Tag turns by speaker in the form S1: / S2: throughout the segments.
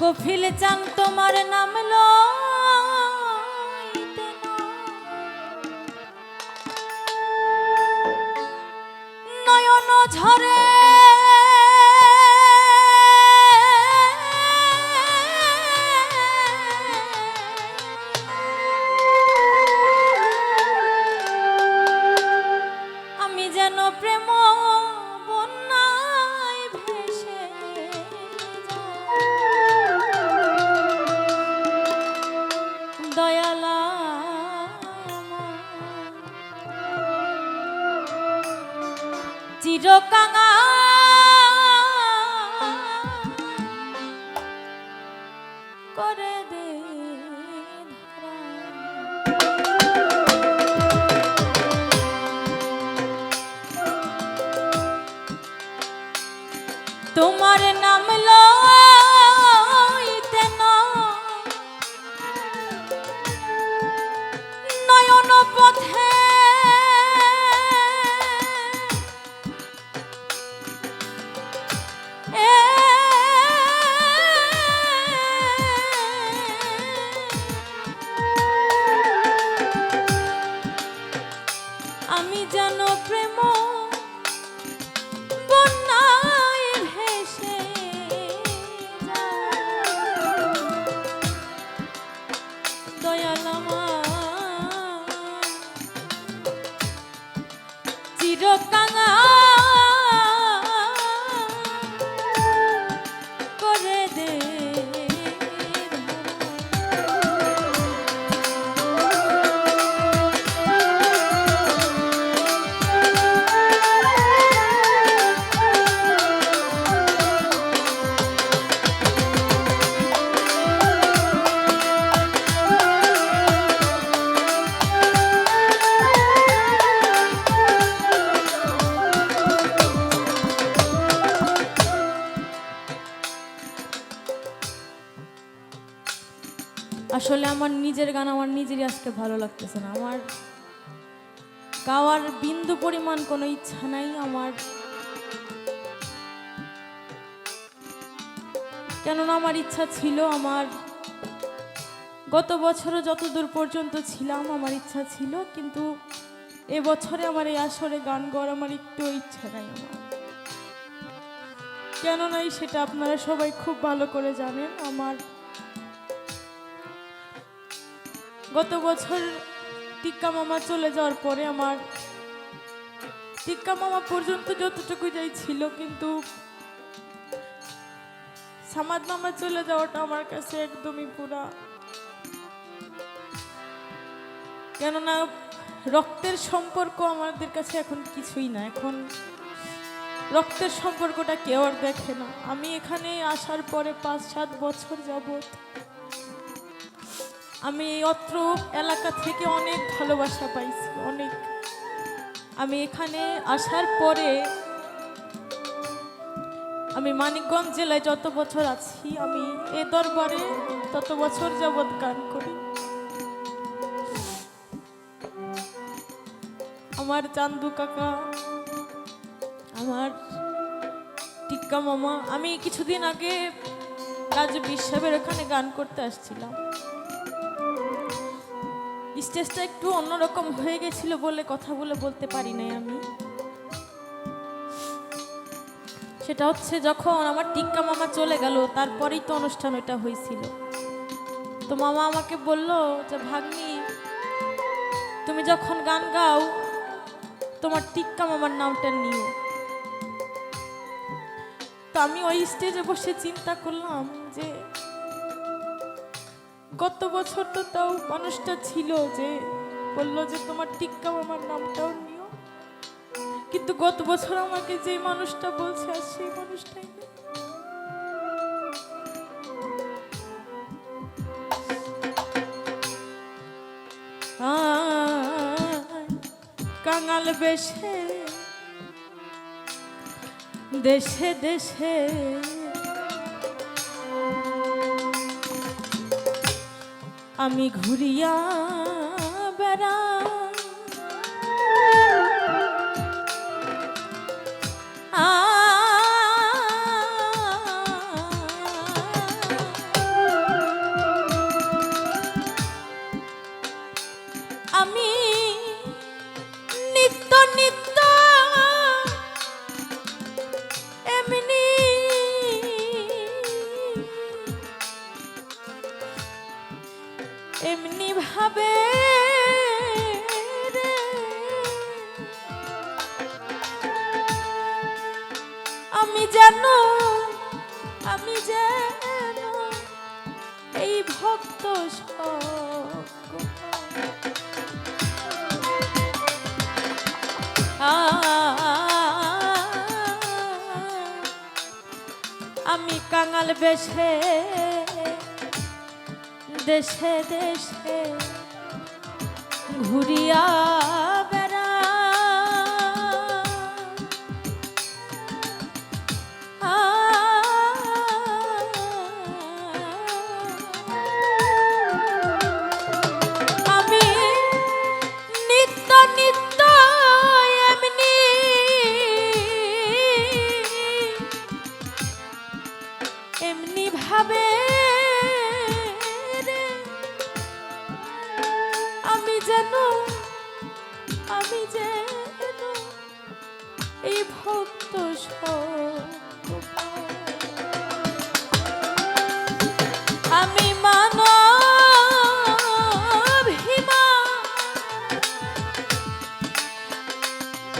S1: কফিল চান তোমার নাম লো। নয়ন ঝরে আসলে আমার নিজের গান আমার নিজেরই আজকে ভালো লাগতেছে না। আমার গাওয়ার বিন্দু পরিমাণ কোনো ইচ্ছা নাই আমার। কেননা আমার ইচ্ছা ছিল আমার গত বছরও যত দূর পর্যন্ত ছিলাম আমার ইচ্ছা ছিল, কিন্তু এবছরে আমার এই আসরে গান গাওয়ার আমার একটু ইচ্ছা নাই আমার। কেন নাই সেটা আপনারা সবাই খুব ভালো করে জানেন, আমার গত বছর টিক্কা মামা চলে যাওয়ার পরে আমার টিক্কা মামা পর্যন্ত যতটুকু যাই ছিল, কিন্তু সামাদ মামা চলে যাওয়াটা আমার কাছে একদমই পুরা। কেননা রক্তের সম্পর্ক আমাদের কাছে এখন কিছুই না। এখন রক্তের সম্পর্কটা কেউ আর দেখে না। আমি এখানে আসার পরে পাঁচ সাত বছর যাবত আমি অত্র এলাকা থেকে অনেক ভালোবাসা পাইছি, অনেক। আমি এখানে আসার পরে আমি মানিকগঞ্জ জেলায় যত বছর আছি, আমি এ দরবারে তত বছর যাবৎ গান করি। আমার চান্দু কাকা, আমার টিক্কা মামা, আমি কিছুদিন আগে রাজু বিশ্বাবের ওখানে গান করতে আসছিলাম। স্টেজটা একটু অন্যরকম হয়ে গেছিল বলে কথা বলে বলতে পারি নাই আমি। সেটা হচ্ছে যখন আমার টিক্কা মামা চলে গেল, তারপরেই তো অনুষ্ঠান ওইটা হয়েছিল। তো মামা আমাকে বলল যে, ভাগ্নি, তুমি যখন গান গাও, তোমার টিক্কা মামার নামটা নিও। তো আমি ওই স্টেজে বসে চিন্তা করলাম যে গত বছর তো তাও মানুষটা ছিল যে বলল যে তোমার টিক্কা আমার নামটাও নিও। কিন্তু গত বছর আমাকে যে মানুষটা বলছে আর সেই মানুষটাই কাঙাল বেশে, দেশে দেশে। আমি ঘুরিয়া বেড়া ছেদে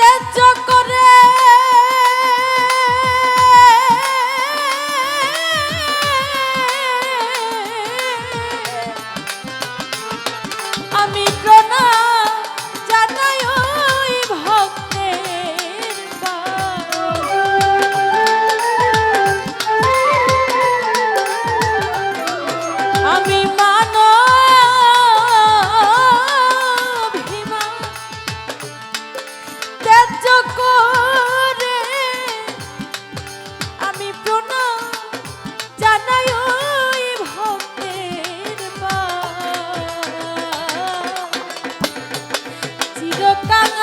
S1: that দোকান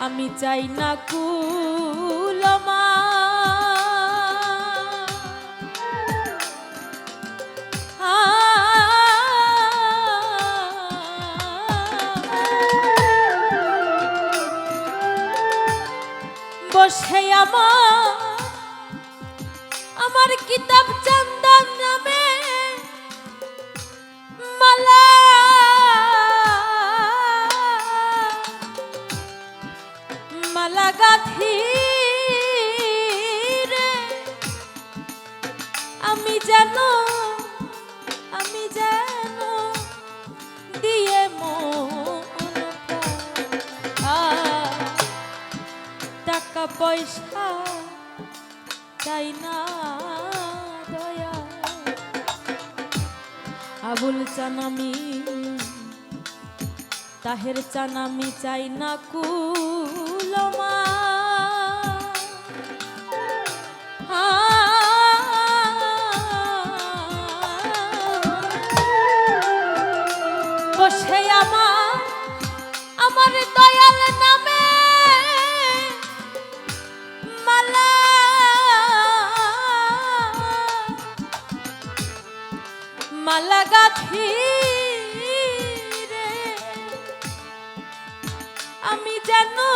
S1: আমি চাই না কুলমা। বসে আমার আমার কিতাব চান গাথি রে। আমি জানো আমি জানো দিয়ে টাকা পয়সা তাই না দয়া। আবুল চান আমি তাহের চান আমি চাই না কু গাখি আমি জানো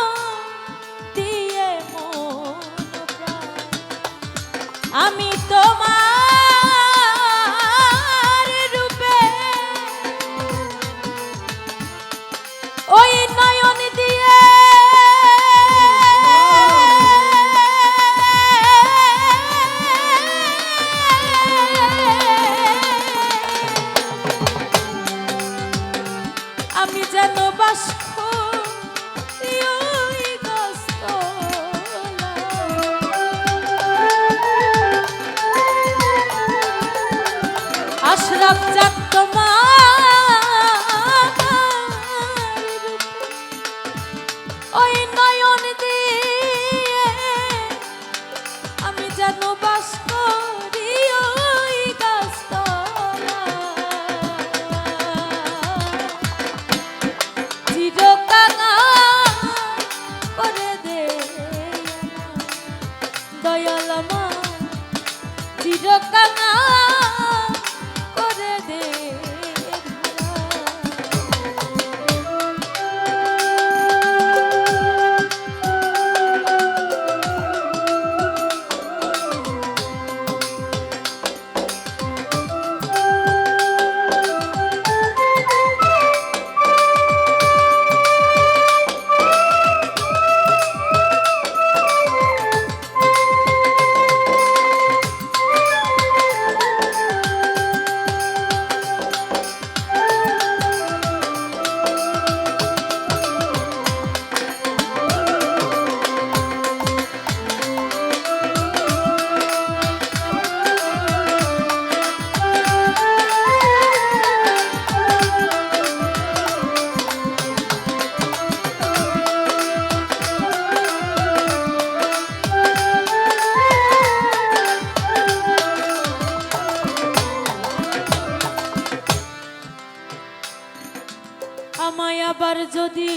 S1: আবার যদি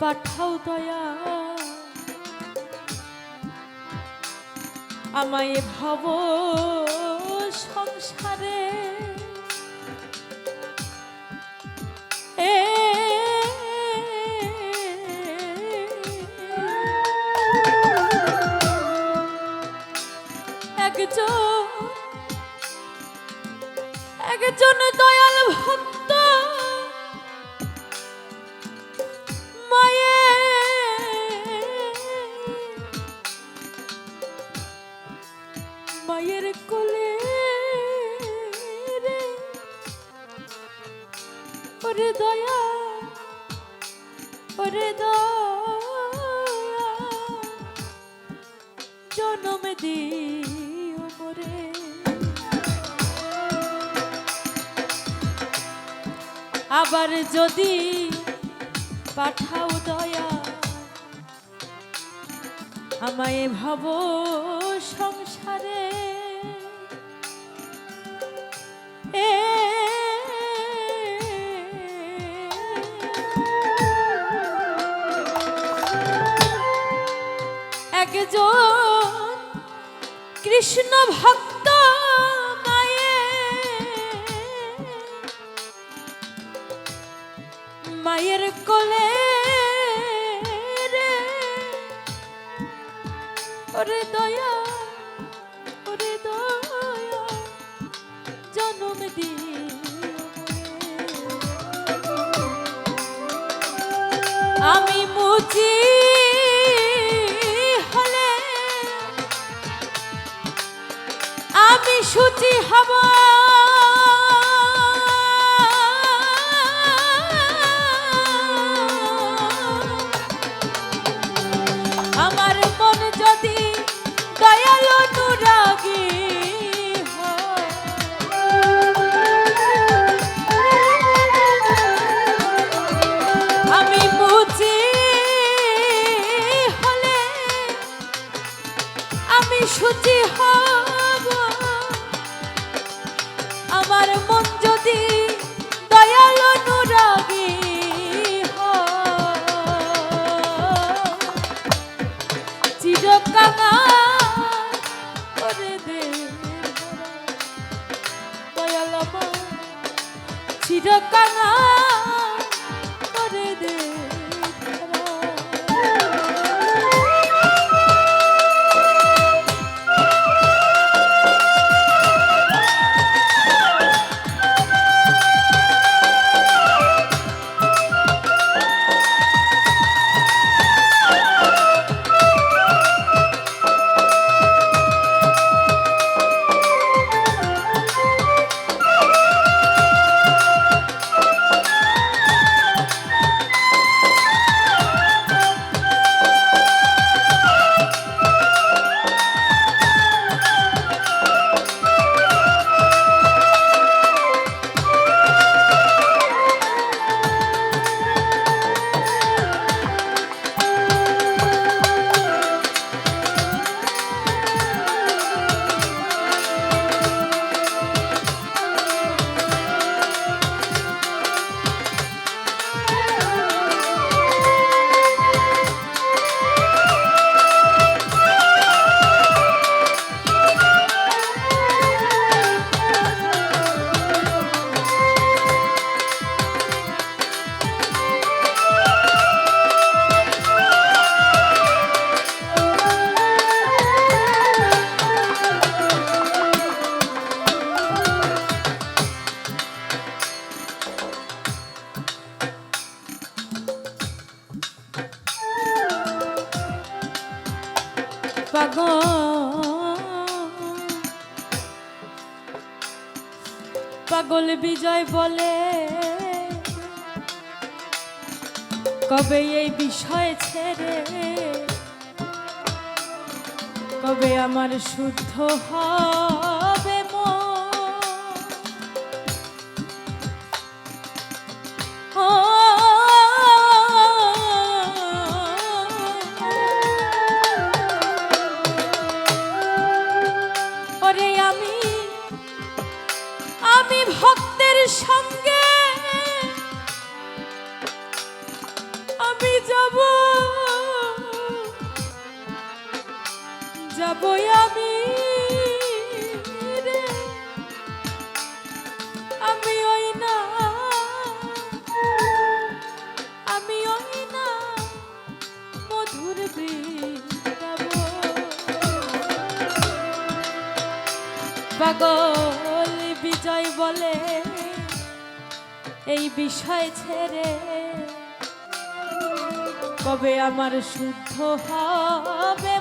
S1: পাঠাও দয়া। আমায় ভাব সংসারে। একজন একজন দয়াল ভক্ত। মায়ে মায়ের কোলে ওরে দয়া ওরে দয়া। জনম দিও মোরে। আবার যদি পাঠাও দয়া আমায় ভাব সংসারে। একজন কৃষ্ণ ভক্ত মায়ের কোলে রে ওরে দয়া ওরে দয়া, জনম মোরে। আমি মুচি হলে আমি সুচি হব পাগল। বিজয় বলে কবে এই বিষয় ছেড়ে কবে আমার শুদ্ধ হবে যাব আমি ওই না, আমি ওই বিজয় বলে এই বিষয় ছেড়ে কবে আমার শুদ্ধ হবে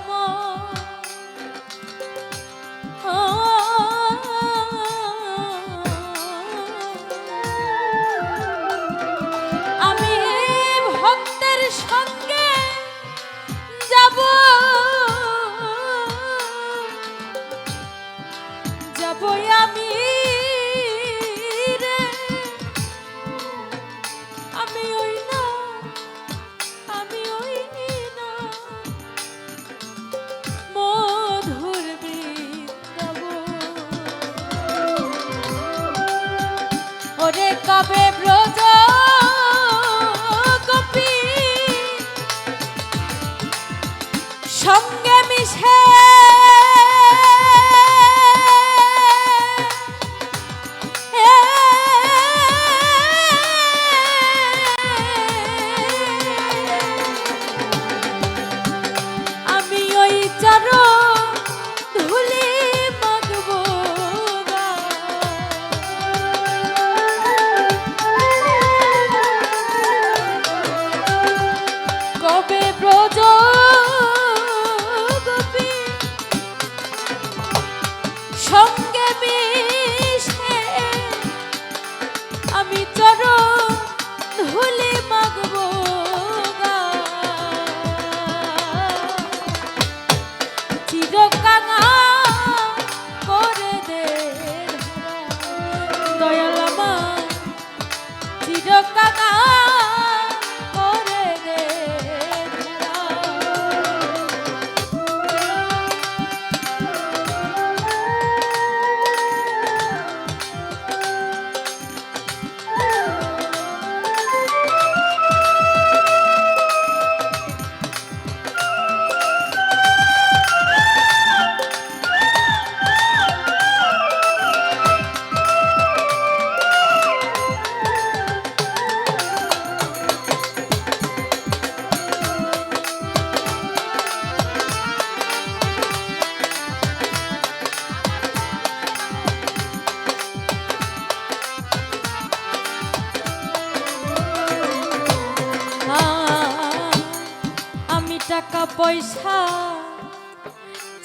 S1: টাকা পয়সা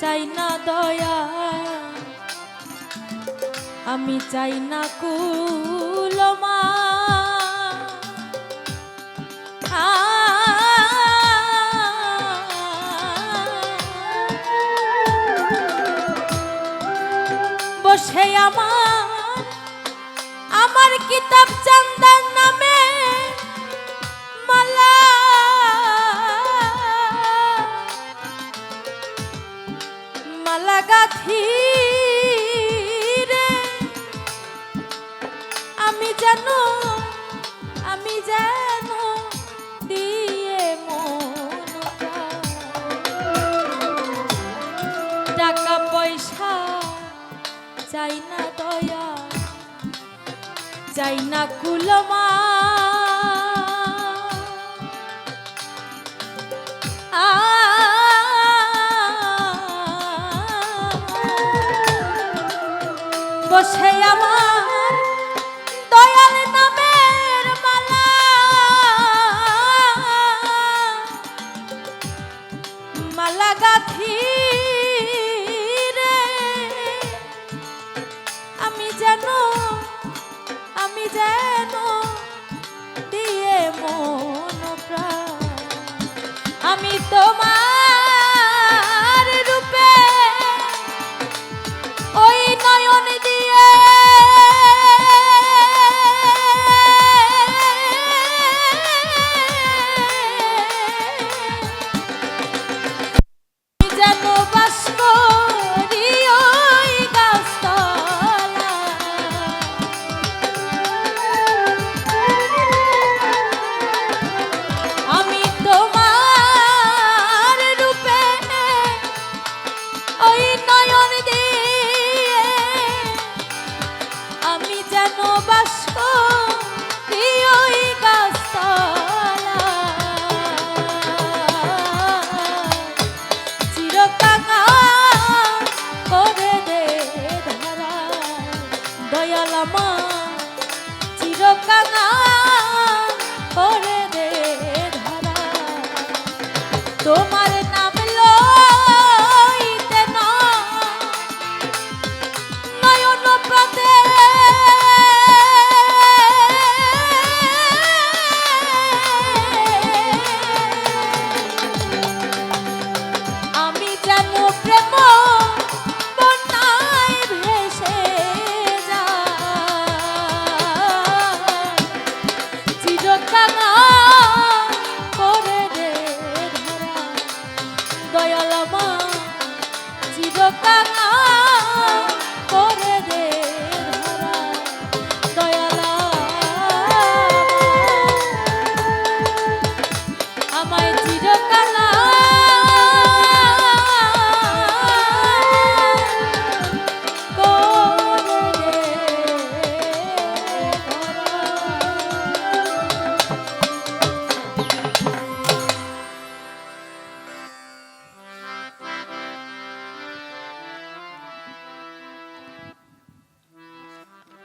S1: চাই না দয়া। আমি চাই না কুলমা। বসে আমার আমার কিতাব চান্দার মালা আমি জানো আমি জানো দিয়ে টাকা পয়সা চাই না দয়া চাই না কুলমা।